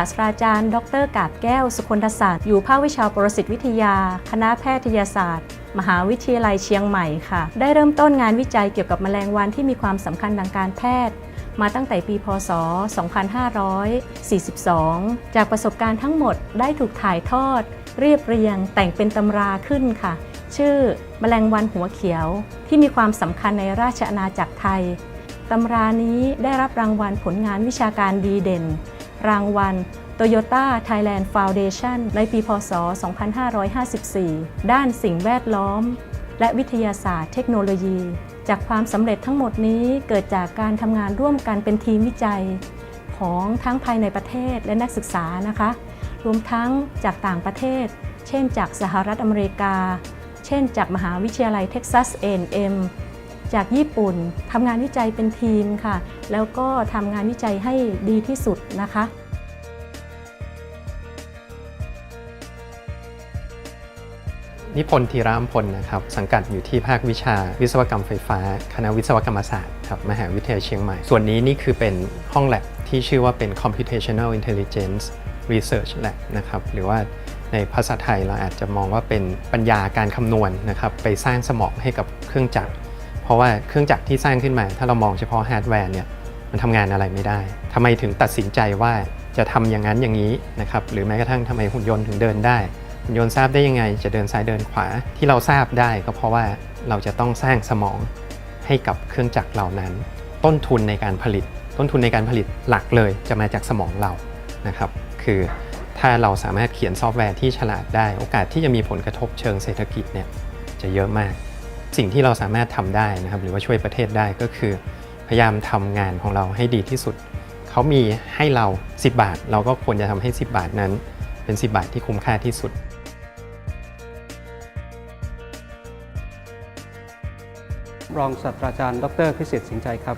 าสตราจารย์ ดรกาบแก้ว สุคนทศาสตร์ อยู่ภาควิชาปรสิตวิทยา คณะแพทยศาสตร์ มหาวิทยาลัยเชียงใหม่ค่ะ ได้เริ่มต้นงานวิจัยเกี่ยวกับแมลงวันที่มีความสำคัญทางการแพทย์ มาตั้งแต่ปี พศ 2542 จากประสบการณ์ทั้งหมดได้ถูกถ่ายทอด เรียบเรียง แต่งเป็นตำราขึ้นค่ะ ชื่อแมลงวันหัวเขียว ที่มีความสำคัญในราชอาณาจักรไทยตำรานี้ได้รับรางวัลผลงานวิชาการดีเด่น รางวัล Toyota Thailand Foundation ในปี พศ 2554 ด้านสิ่งแวดล้อม และวิทยาศาสตร์เทคโนโลยี จากความสำเร็จทั้งหมดนี้เกิดจากการทำงานร่วมกันเป็นทีมวิจัย ของทั้งภายในประเทศและนักศึกษานะคะ รวมทั้งจากต่างประเทศ เช่นจากสหรัฐอเมริกา เช่นจากมหาวิทยาลัยเท็กซัส A&M จากญี่ปุ่นทำงานวิจัยเป็นทีมค่ะ แล้วก็ทำงานวิจัยให้ดีที่สุดนะคะนิพนธ์ธีรามพลนะครับสังกัดอยู่ที่ภาควิชาวิศวกรรมไฟฟ้า คณะวิศวกรรมศาสตร์ครับมหาวิทยาลัยเชียงใหม่ ส่วนนี้นี่คือเป็นห้องแลบที่ชื่อว่าเป็น computational intelligence research lab นะครับหรือว่าในภาษาไทยเราอาจจะมองว่าเป็นปัญญาการคำนวณนะครับไปสร้างสมองให้กับเครื่องจักร เพราะว่าเครื่องจักรที่สร้างขึ้นมา ถ้าเรามองเฉพาะฮาร์ดแวร์เนี่ยมันทำงานอะไรไม่ได้ทำไมถึงตัดสินใจว่าจะทำอย่างนั้นอย่างนี้นะครับหรือแม้กระทั่งทำไมหุ่นยนต์ถึงเดินได้หุ่นยนต์ทราบได้ยังไง จะเดินซ้ายเดินขวาที่เราทราบได้ก็เพราะว่าเราจะต้องสร้างสมองให้กับเครื่องจักรเหล่านั้น ต้นทุนในการผลิต ต้นทุนในการผลิตหลักเลยจะมาจากสมองเรานะครับคือถ้าเราสามารถเขียนซอฟต์แวร์ที่ฉลาดได้ โอกาสที่จะมีผลกระทบเชิงเศรษฐกิจเนี่ยจะเยอะมาก สิ่งที่เราสามารถทำได้นะครับหรือว่าช่วยประเทศได้ก็คือ พยายามทำงานของเราให้ดีที่สุด เขามีให้เรา 10 บาท เราก็ควรจะทำให้ 10 บาทนั้น เป็น 10 บาทที่คุ้มค่าที่สุดรองศาสตราจารย์ ดรพิสิทธิ์สิงห์ใจครับ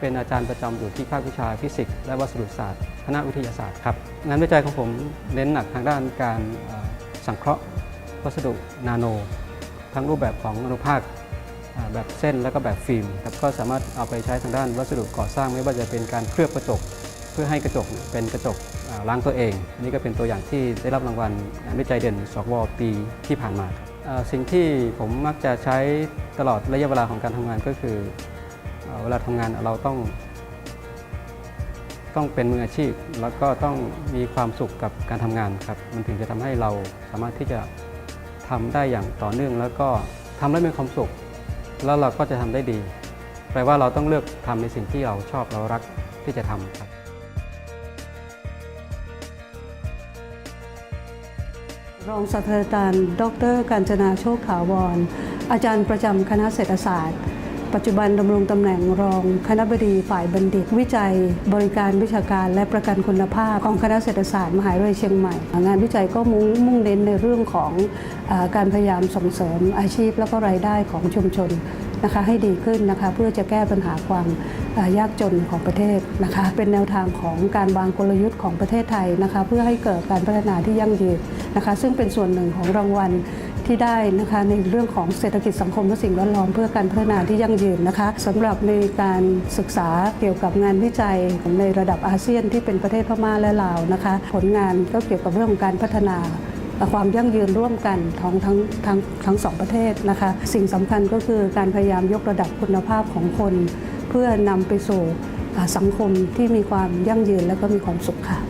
เป็นอาจารย์ประจำอยู่ที่ภาควิชาฟิสิกส์และวัสดุศาสตร์ คณะวิทยาศาสตร์ครับ งานวิจัยของผมเน้นหนักทางด้านการสังเคราะห์ วัสดุนาโน ทั้งรูปแบบของอนุภาคแบบเส้นและก็แบบฟิล์มครับก็สามารถเอาไปใช้ทางด้านวัสดุก่อสร้างไม่ว่าจะเป็นการเคลือบกระจก เพื่อให้กระจกเป็นกระจกล้างตัวเอง อันนี้ก็เป็นตัวอย่างที่ได้รับรางวัลวิจัยเด่นสวปีที่ผ่านมาครับสิ่งที่ผมมักจะใช้ตลอดระยะเวลาของการทำงานก็คือเอ่อเวลาทำงานเราต้อง ต้องเป็นมืออาชีพ แล้วก็ต้องมีความสุขกับการทำงานครับมันถึงจะทำให้เราสามารถที่จะ ทำได้อย่างต่อเนื่องแล้วก็ทำแล้วมีความสุข แล้วเราก็จะทำได้ดี แปลว่าเราต้องเลือกทำในสิ่งที่เราชอบเรารักที่จะทำครับรองศาสตราจารย์ ดรกาญจนาโชคขาวร อาจารย์ประจำคณะเศรษฐศาสตร์ ปัจจุบันดำรงตำแหน่งรองคณะบดีฝ่ายบัณฑิต วิจัย บริการวิชาการและประกันคุณภาพของคณะเศรษฐศาสตร์มหาวิทยาลัยเชียงใหม่ งานวิจัยก็มุ่งมุ่งเน้นในเรื่องของอการพยายามส่งเสริมอาชีพ และก็รายได้ของชุมชนนะคะให้ดีขึ้นนะคะเพื่อจะแก้ปัญหาความยากจนของประเทศนะคะเป็นแนวทางของการวางกลยุทธ์ของประเทศไทยนะคะเพื่อให้เกิดการพัฒนาที่ยั่งยืนนะคะซึ่งเป็นส่วนหนึ่งของรางวัล ที่ได้นะคะในเรื่องของเศรษฐกิจสังคมและสิ่งแวดล้อมเพื่อการพัฒนาที่ยั่งยืนนะคะสำหรับในการศึกษาเกี่ยวกับงานวิจัยในระดับอาเซียนที่เป็นประเทศพม่าและลาวนะคะ ผลงานก็เกี่ยวกับเรื่องของการพัฒนาความยั่งยืนร่วมกันของทั้งทั้งทั้งสองประเทศนะคะ สิ่งสำคัญก็คือการพยายามยกระดับคุณภาพของคน เพื่อนำไปสู่สังคมที่มีความยั่งยืนและก็มีความสุขค่ะ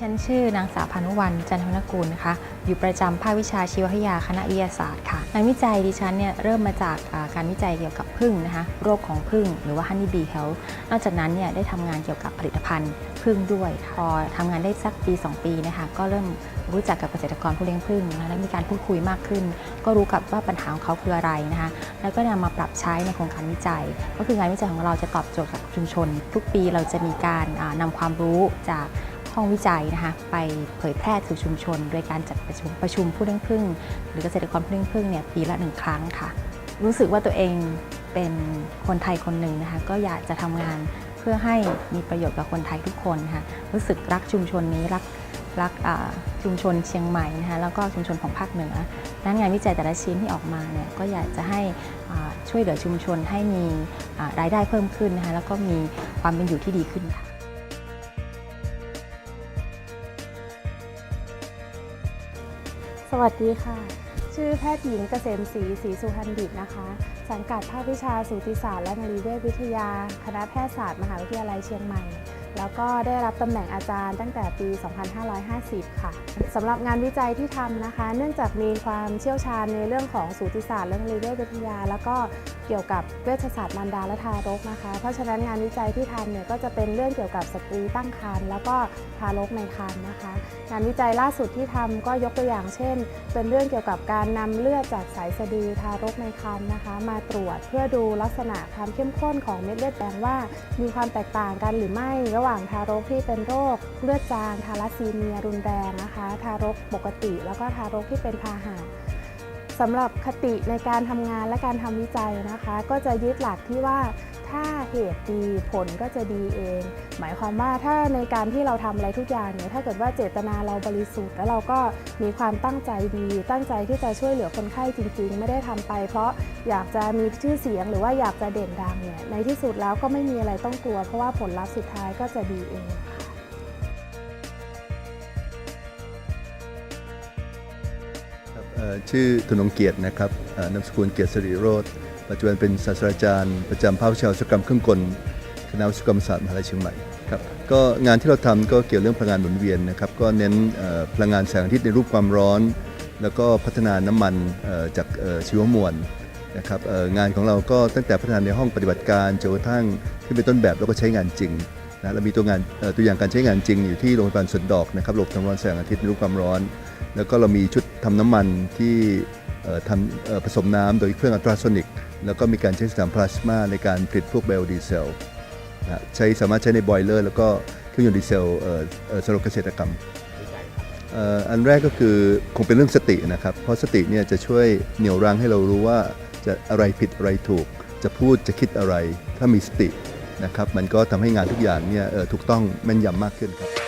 ฉันชื่อนางสาวพานุวรรณจันทนกูลนะคะอยู่ประจำภาควิชาชีววิทยาคณะวิทยาศาสตร์ค่ะงานวิจัยดิฉันเนี่ยเริ่มมาจากการวิจัยเกี่ยวกับผึ้งนะคะโรคของผึ้งหรือว่า Honey Bee Health นอกจากนั้นเนี่ยได้ทำงานเกี่ยวกับผลิตภัณฑ์ผึ้งด้วยพอทำงานได้สักปี 2 ปีนะคะก็เริ่มรู้จักกับเกษตรกรผู้เลี้ยงผึ้งนะและมีการพูดคุยมากขึ้น ก็รู้กับว่าปัญหาของเขาคืออะไรนะคะแล้วก็นำมาปรับใช้ในโครงการวิจัย ก็คืองานวิจัยของเราจะตอบโจทย์กับชุมชน ทุกปีเราจะมีการอ่านำความรู้จาก ห้องวิจัยนะคะไปเผยแพร่สู่ชุมชน โดยการจัดประชุมประชุมผู้เลี้ยงผึ้งหรือเกษตรกรผู้เลี้ยงผึ้งเนี่ยปีละหนึ่งครั้งค่ะ รู้สึกว่าตัวเองเป็นคนไทยคนหนึ่งนะคะก็อยากจะทำงานเพื่อให้มีประโยชน์กับคนไทยทุกคนนะคะรู้สึกรักชุมชนนี้รักรักอ่าชุมชนเชียงใหม่นะคะแล้วก็ชุมชนของภาคเหนือนั้นงานวิจัยแต่ละชิ้นที่ออกมาเนี่ยก็อยากจะให้ช่วยเหลือชุมชนให้มีรายได้เพิ่มขึ้นนะคะแล้วก็มีความเป็นอยู่ที่ดีขึ้นค่ะ สวัสดีค่ะ ชื่อแพทย์หญิงเกษมศรีศรีสุพรรณดิตนะคะ สังกัดภาควิชาสูติศาสตร์และนรีเวชวิทยา คณะแพทยศาสตร์มหาวิทยาลัยเชียงใหม่ แล้วก็ได้รับตำแหน่งอาจารย์ตั้งแต่ปี 2550 ค่ะสำหรับงานวิจัยที่ทำนะคะ เนื่องจากมีความเชี่ยวชาญในเรื่องของสูติศาสตร์และนรีเวชวิทยา แล้วก็เกี่ยวกับเวชศาสตร์มารดาและทารกนะคะ เพราะฉะนั้นงานวิจัยที่ทำเนี่ยก็จะเป็นเรื่องเกี่ยวกับสตรีตั้งครรภ์แล้วก็ทารกในครรภ์นะคะ งานวิจัยล่าสุดที่ทำก็ยกตัวอย่างเช่น เป็นเรื่องเกี่ยวกับการนำเลือดจากสายสะดือทารกในครรภ์นะคะ มาตรวจเพื่อดูลักษณะความเข้มข้นของเม็ดเลือดแดงว่า มีความแตกต่างกันหรือไม่ระหว่างทารกที่เป็นโรคเลือดจางทารัสซีเมียรุนแรงนะคะ ทารกปกติ แล้วก็ทารกที่เป็นพาหะสำหรับคติในการทำงานและการทำวิจัยนะคะ ก็จะยึดหลักที่ว่า ถ้าเหตุดีผลก็จะดีเอง หมายความว่าถ้าในการที่เราทำอะไรทุกอย่างเนี่ยถ้าเกิดว่าเจตนาเราบริสุทธิ์ แล้วเราก็มีความตั้งใจดี ตั้งใจที่จะช่วยเหลือคนไข้จริง ๆ ไม่ได้ทำไป เพราะอยากจะมีชื่อเสียงหรือว่าอยากจะเด่นดังเนี่ยในที่สุดแล้วก็ไม่มีอะไรต้องกลัว เพราะว่าผลลัพธ์สุดท้ายก็จะดีเองครับเอ่อชื่อธนงเกียรตินะครับนามสกุลเกียรติสิริโรธ ปัจจุบันเป็นศาสตราจารย์ ประจำภาควิชาวิศวกรรมเครื่องกลคณะวิศวกรรมศาสตร์มหาลัยเชียงใหม่ครับก็งานที่เราทำก็เกี่ยวเรื่องพลังงานหมุนเวียนนะครับก็เน้นพลังงานแสงอาทิตย์ในรูปความร้อน แล้วก็พัฒนาน้ำมันจากชีวมวลนะครับงานของเราก็ตั้งแต่พัฒนาในห้องปฏิบัติการจนกระทั่งขึ้นเป็นต้นแบบแล้วก็ใช้งานจริงนะเรามีตัวงานตัวอย่างการใช้งานจริงอยู่ที่โรงพยาบาลสวนดอกนะครับระบบทำร้อนแสงอาทิตย์ในรูปความร้อน แล้วก็เรามีชุดทำน้ำมันที่ทำผสมน้ำโดยเครื่องอัลตราโซนิก แล้วก็มีการใช้สนามพลาสมาในการผลิตพวกไบโอดีเซลนะใช้สามารถใช้ในบอยเลอร์ แล้วก็เครื่องยนต์ดีเซลสำหรับเกษตรกรรม อันแรกก็คือคงเป็นเรื่องสตินะครับ เพราะสติเนี่ยจะช่วยเหนี่ยวรั้งให้เรารู้ว่าจะอะไรผิดอะไรถูก จะพูดจะคิดอะไร ถ้ามีสตินะครับ มันก็ทำให้งานทุกอย่างเนี่ยถูกต้องแม่นยำมากขึ้นครับ